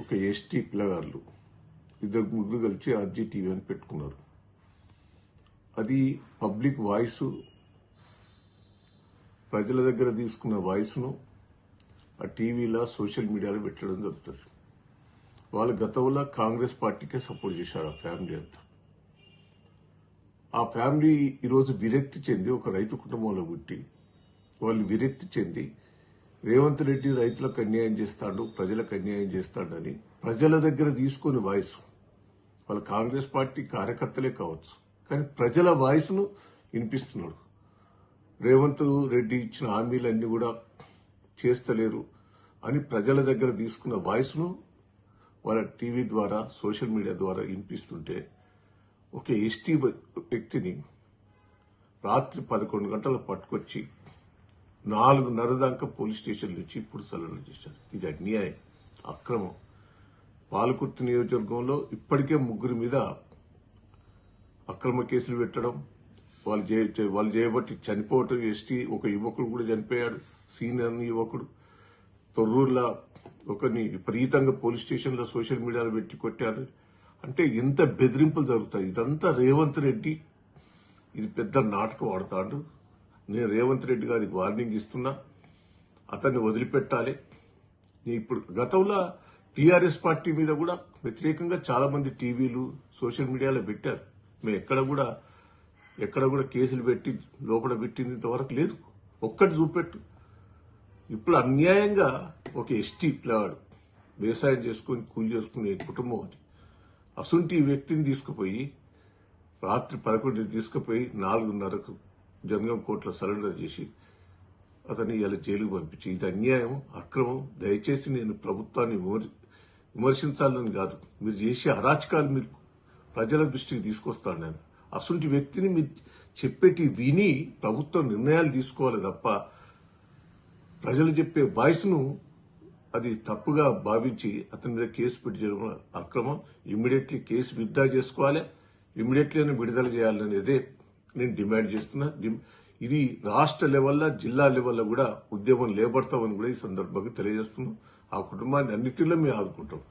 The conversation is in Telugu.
ఒక ఎస్టీ పిల్లగాళ్ళు ఇద్దరు ముగ్గురు కలిసి ఆర్జీ టీవీ అని పెట్టుకున్నారు. అది పబ్లిక్ వాయిస్ ప్రజల దగ్గర తీసుకున్న వాయిస్ను ఆ టీవీలో సోషల్ మీడియాలో పెట్టడం జరుగుతుంది. వాళ్ళు గతంలో కాంగ్రెస్ పార్టీకే సపోర్ట్ చేశారు ఆ ఫ్యామిలీ అంతా. ఆ ఫ్యామిలీ ఈరోజు విరక్తి చెంది ఒక రైతు కుటుంబంలో పుట్టి వాళ్ళు విరక్తి చెంది రేవంత్ రెడ్డి రైతులకు అన్యాయం చేస్తాడు ప్రజలకు అన్యాయం చేస్తాడని ప్రజల దగ్గర తీసుకుని వాయిస్. వాళ్ళ కాంగ్రెస్ పార్టీ కార్యకర్తలే కావచ్చు. కానీ ప్రజల వాయిస్ను వినిపిస్తున్నాడు. రేవంత్ రెడ్డి ఇచ్చిన హామీలన్నీ కూడా చేస్తలేరు అని ప్రజల దగ్గర తీసుకున్న వాయిస్ను వాళ్ళ టీవీ ద్వారా సోషల్ మీడియా ద్వారా వినిపిస్తుంటే ఒక ఎస్టీ వ్యక్తిని రాత్రి పదకొండు గంటలు పట్టుకొచ్చి నాలుగున్నర దాకా పోలీస్ స్టేషన్ నుంచి ఇప్పుడు సెలవులు చేశారు. ఇది అన్యాయం అక్రమం. పాలకుర్తి నియోజకవర్గంలో ఇప్పటికే ముగ్గురి మీద అక్రమ కేసులు పెట్టడం వాళ్ళు చే- వాళ్ళు చేయబట్టి చనిపోవటం ఎస్టీ ఒక యువకుడు కూడా చనిపోయాడు సీనియర్ యువకుడు. తొర్రూరులో ఒకరిని విపరీతంగా పోలీస్ స్టేషన్లో సోషల్ మీడియాలో పెట్టి కొట్టారు. అంటే ఎంత బెదిరింపులు జరుగుతాయి. ఇదంతా రేవంత్ రెడ్డి ఇది పెద్ద నాటకం ఆడతాడు. నేను రేవంత్ రెడ్డి గారికి వార్నింగ్ ఇస్తున్నా అతన్ని వదిలిపెట్టాలి. ఇప్పుడు గతంలో టీఆర్ఎస్ పార్టీ మీద కూడా వ్యతిరేకంగా చాలా మంది టీవీలు సోషల్ మీడియాలో పెట్టారు. మేము ఎక్కడ కూడా ఎక్కడ కూడా కేసులు పెట్టి లోపల పెట్టింది ఇంతవరకు లేదు. ఒక్కటి చూపెట్టు. ఇప్పుడు అన్యాయంగా ఒక ఎస్టీ పిల్లవాడు వ్యవసాయం చేసుకుని కూలి చేసుకునే కుటుంబం అది. అసుంటి వ్యక్తిని తీసుకుపోయి రాత్రి పదకొండు తీసుకుపోయి నాలుగున్నరకు జంగం కోర్టులో సరెండర్ చేసి అతన్ని ఇలా జైలుకు పంపించి. ఇది అన్యాయం అక్రమం. దయచేసి నేను ప్రభుత్వాన్ని విమర్శించాలని కాదు. మీరు చేసే అరాచకాలు మీరు ప్రజల దృష్టికి తీసుకొస్తాను నేను. అసంటి వ్యక్తిని మీరు చెప్పేటి విని ప్రభుత్వం నిర్ణయాలు తీసుకోవాలి తప్ప ప్రజలు చెప్పే వాయిస్ను అది తప్పుగా భావించి అతని మీద కేసు పెట్టి చేయడం అక్రమం. ఇమ్మీడియట్లీ కేసు విత్డ్రా చేసుకోవాలి. ఇమ్మీడియట్లీ విడుదల చేయాలనేదే నేను డిమాండ్ చేస్తున్నా ఇది రాష్ట్ర లెవెల్లో జిల్లా లెవెల్లో కూడా ఉద్యమం లేబడతామని కూడా ఈ సందర్భంగా తెలియజేస్తున్నాం. ఆ కుటుంబాన్ని అన్నిటిలో మేము ఆదుకుంటాం.